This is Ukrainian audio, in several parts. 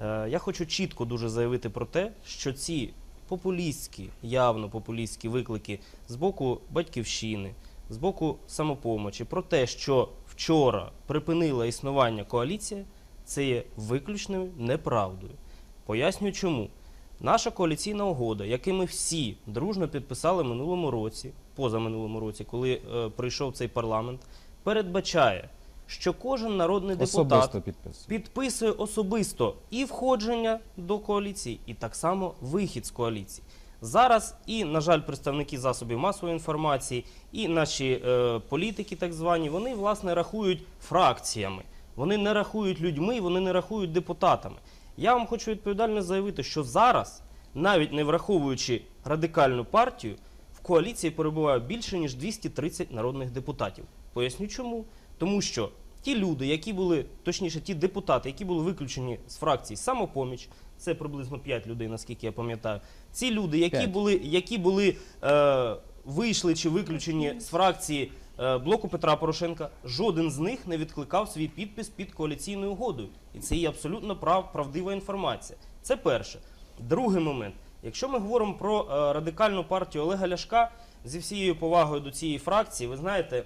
Е, Я хочу чітко дуже заявити про те, що ці популістські, явно популістські виклики з боку батьківщини, з боку самопомочі, про те, що вчора припинила існування коаліція, це є виключною неправдою. Пояснюю чому. Наша коаліційна угода, яку ми всі дружно підписали минулому році, позаминулому році, коли е, прийшов цей парламент, передбачає, що кожен народний депутат Особисто підписує особисто і входження до коаліції, і так само вихід з коаліції. Зараз і, на жаль, представники засобів масової інформації, і наші е, політики, так звані, вони власне рахують фракціями. Вони не рахують людьми, вони не рахують депутатами. Я вам хочу відповідально заявити, що зараз, навіть не враховуючи радикальну партію, в коаліції перебуває більше ніж 230 народних депутатів. Поясню чому. Тому що ті люди, які були, точніше, ті депутати, які були виключені з фракції самопоміч, це приблизно 5 людей, наскільки я пам'ятаю. Ці люди, які П'ять. були, які були е, вийшли чи виключені з фракції е, блоку Петра Порошенка, жоден з них не відкликав свій підпис під коаліційною угодою. І це є абсолютно прав, правдива інформація. Це перше. Другий момент. Якщо ми говоримо про е, радикальну партію Олега Ляшка, зі всією повагою до цієї фракції, ви знаєте,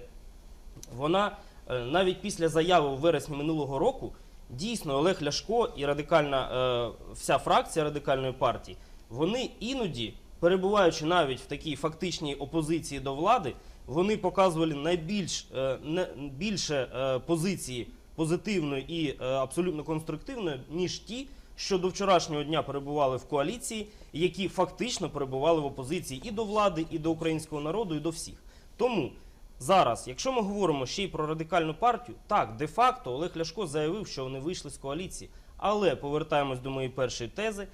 вона навіть після заяви у вересні минулого року дійсно Олег Ляшко і радикальна е, вся фракція радикальної партії, вони іноді, перебуваючи навіть в такій фактичній опозиції до влади, вони показували найбільш е, більше е, позиції позитивної і е, абсолютно конструктивної, ніж ті, що до вчорашнього дня перебували в коаліції, які фактично перебували в опозиції і до влади, і до українського народу, і до всіх. Тому зараз, якщо ми говоримо ще й про радикальну партію, так, де-факто Олег Ляшко заявив, що вони вийшли з коаліції. Але повертаємось до моєї першої тези.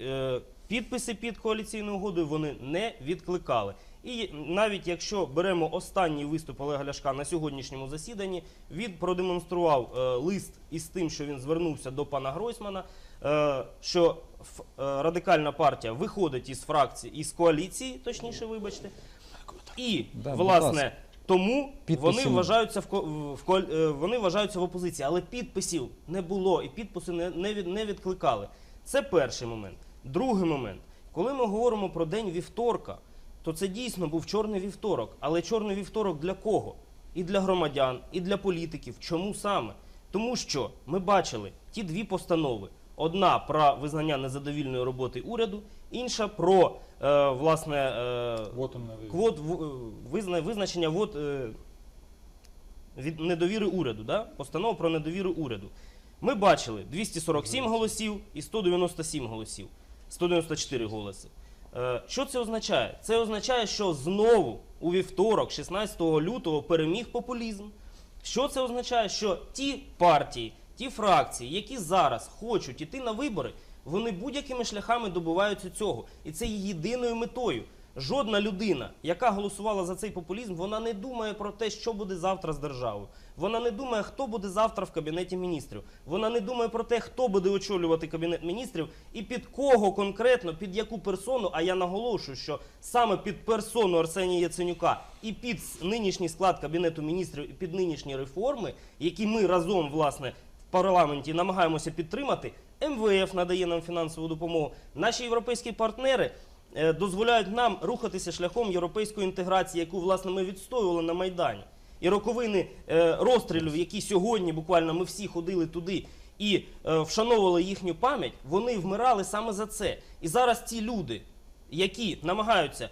е, Підписи під коаліційною угодою вони не відкликали. І навіть якщо беремо останній виступ Олега Ляшка на сьогоднішньому засіданні, він продемонстрував е, лист із тим, що він звернувся до пана Гройсмана, е, що ф- е, радикальна партія виходить із фракції, із коаліції, точніше, вибачте, і власне. Тому Підписів вони вважаються в ко- в коаль- е, вони вважаються в опозиції, але підписів не було і підписи не, не, від, не відкликали. Це перший момент. Другий момент, коли ми говоримо про день вівторка, то це дійсно був чорний вівторок. Але чорний вівторок для кого? І для громадян, і для політиків. Чому саме? Тому що ми бачили ті дві постанови: одна про визнання незадовільної роботи уряду, інша про е, власне е, квот визна, визначення вод, е, від недовіри уряду, да? постанова про недовіру уряду. Ми бачили 247 голосів і 197 голосів, 194 голоси. Е, Що це означає? Це означає, що знову у вівторок, 16 лютого, переміг популізм. Що це означає? Що ті партії, ті фракції, які зараз хочуть іти на вибори, вони будь-якими шляхами добиваються цього. І це є єдиною метою. Жодна людина, яка голосувала за цей популізм, вона не думає про те, що буде завтра з державою. Вона не думає, хто буде завтра в кабінеті міністрів. Вона не думає про те, хто буде очолювати кабінет міністрів і під кого конкретно, під яку персону. А я наголошую, що саме під персону Арсенія Яценюка і під нинішній склад кабінету міністрів і під нинішні реформи, які ми разом власне парламенті намагаємося підтримати. МВФ надає нам фінансову допомогу. Наші європейські партнери е, дозволяють нам рухатися шляхом європейської інтеграції, яку власне ми відстоювали на майдані. І роковини е, розстрілів, які сьогодні буквально ми всі ходили туди і е, вшановували їхню пам'ять, вони вмирали саме за це. І зараз ті люди, які намагаються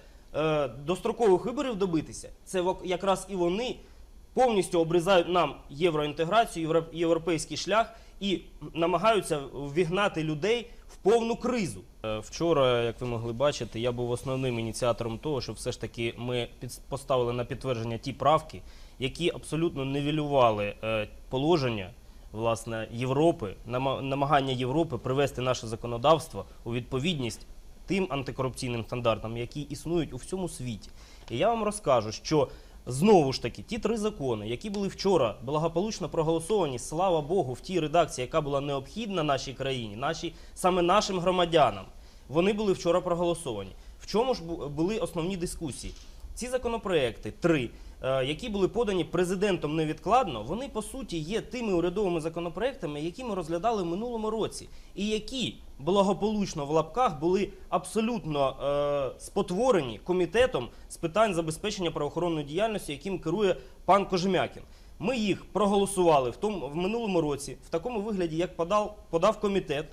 дострокових виборів добитися, це якраз і вони повністю обрізають нам євроінтеграцію, євро- європейський шлях і намагаються вігнати людей в повну кризу. Е, Вчора, як ви могли бачити, я був основним ініціатором того, що все ж таки ми поставили на підтвердження ті правки, які абсолютно нівелювали е, положення власне Європи, намагання Європи привести наше законодавство у відповідність тим антикорупційним стандартам, які існують у всьому світі. І я вам розкажу, що знову ж таки ті три закони, які були вчора благополучно проголосовані, слава Богу, в тій редакції, яка була необхідна нашій країні, нашій саме нашим громадянам, вони були вчора проголосовані. В чому ж були основні дискусії? ці законопроекти, три, е, які були подані президентом невідкладно, вони по суті є тими урядовими законопроектами, які ми розглядали в минулому році, і які благополучно в лапках були абсолютно е, спотворені комітетом з питань забезпечення правоохоронної діяльності, яким керує пан Кожем'якін. Ми їх проголосували в тому в минулому році в такому вигляді, як подав, подав комітет.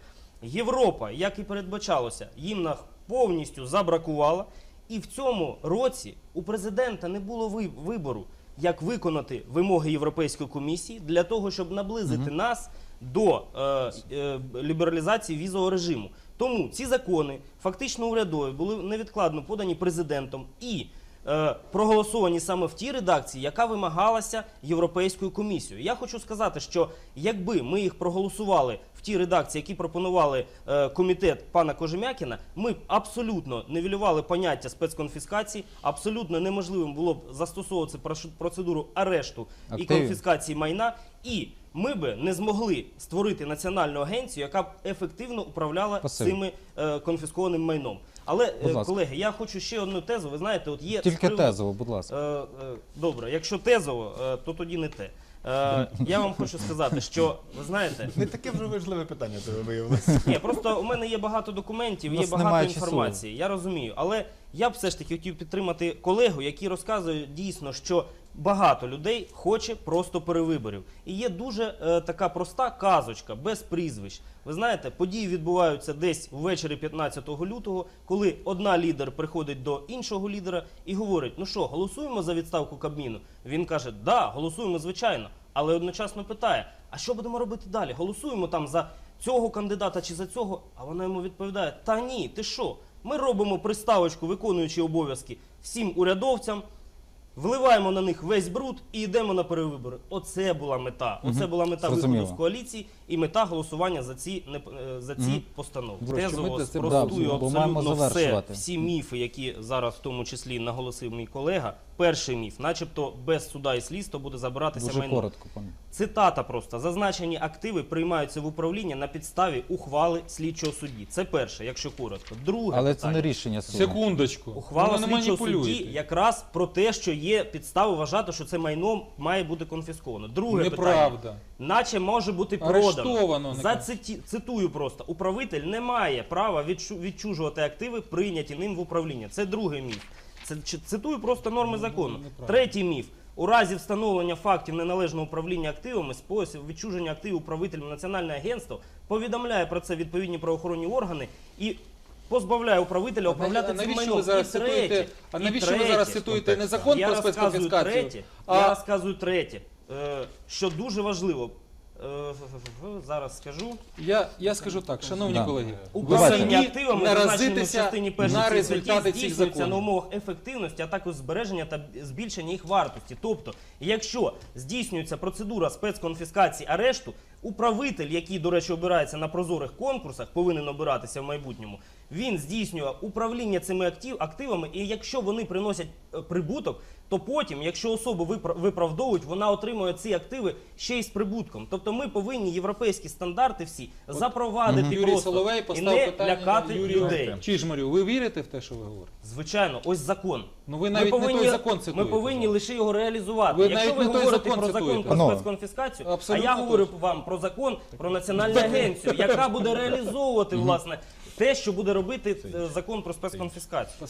Європа, як і передбачалося, їм на повністю забракувала. І в цьому році у президента не було ви- вибору, як виконати вимоги Європейської комісії для того, щоб наблизити нас до е, е, лібералізації візового режиму. Тому ці закони фактично урядові були невідкладно подані президентом і е, проголосовані саме в тій редакції, яка вимагалася Європейською комісією. Я хочу сказати, що якби ми їх проголосували в тій редакції, які пропонували е, комітет пана Кожем'якіна, ми б абсолютно нівелювали поняття спецконфіскації, абсолютно неможливим було б застосовувати процедуру арешту і конфіскації майна, і ми би не змогли створити національну агенцію, яка б ефективно управляла Спасибі. цими е, конфіскованим майном. Але е, колеги, я хочу ще одну тезу. Ви знаєте, от є Тільки з тезово, будь ласка. Е, е, Добре, якщо тезово, е, то тоді не те. Е, Я вам хочу сказати, що ви знаєте, Не таке вже важливе питання тебе виявилося. ні, просто у мене є багато документів, є багато немає часу. інформації. Я розумію, але я б все ж таки хотів підтримати колегу, який розказує дійсно, що багато людей хоче просто перевиборів. І є дуже е, така проста казочка без прізвищ. Ви знаєте, події відбуваються десь ввечері 15 лютого, коли одна лідер приходить до іншого лідера і говорить: ну що, голосуємо за відставку Кабміну? Він каже, да, голосуємо, звичайно. Але одночасно питає: а що будемо робити далі? Голосуємо там за цього кандидата чи за цього? А вона йому відповідає: Та ні, ти що? Ми робимо приставочку, виконуючи обов'язки всім урядовцям, вливаємо на них весь бруд і йдемо на перевибори. Оце була мета. Оце була мета Зрозуміло. виходу з коаліції і мета голосування за ці не- е, за ці постанови. Друзі, Тезово ми цим- спростую бо маємо абсолютно все, завершувати. всі міфи, які зараз в тому числі наголосив мій колега. Перший міф, начебто без суда і слідства буде забиратися Дуже майно. коротко, пане. Цитата просто зазначені активи приймаються в управління на підставі ухвали слідчого судді. Це перше, якщо коротко. Друге Але це питання. не рішення суду. Секундочку. Ухвала не слідчого судді якраз про те, що є підстави вважати, що це майно має бути конфісковано. Друге питання, Неправда. наче може бути продано. Арештовано. Цитую просто: управитель не має права відчу... відчужувати активи, прийняті ним в управління. Це другий міф. Це цитую просто норми закону. Третій міф. У разі встановлення фактів неналежного управління активами, спосіб відчуження активів управителем Національне агентство повідомляє про це відповідні правоохоронні органи і позбавляє управителя управляти цим майном. зараз І третє, цитуєте? А і навіщо ви третє. зараз цитуєте не закон я про розказую спецконфіскацію? третє, а- я розказую третє, е, що дуже важливо. Е, Зараз скажу. Я, я скажу так, шановні Да. колеги, ви Управління самі активами зазначені в наразитеся частині першій на результати статті цих здійснюється на законів. умовах ефективності, а також збереження та збільшення їх вартості. Тобто, якщо здійснюється процедура спецконфіскації арешту, управитель, який, до речі, обирається на прозорих конкурсах, повинен обиратися в майбутньому. Він здійснює управління цими актив, активами, і якщо вони приносять е, прибуток, то потім, якщо особу випра- виправдовують, вона отримує ці активи ще й з прибутком. Тобто ми повинні європейські стандарти всі запровадити Юрій просто Соловей і не питання лякати Юрію людей. Чижмарю. Ви вірите в те, що ви говорите? Звичайно, ось закон. Ну ви навіть не той закон цитуєте. Ми повинні лише його реалізувати. Ви Якщо навіть ви не той говорите закон про закон цитуєте. про Панове. спецконфіскацію, Абсолютно а я говорю точно. вам про закон про національну агенцію, яка буде реалізовувати власне те, що буде робити е, закон про спецконфіскацію.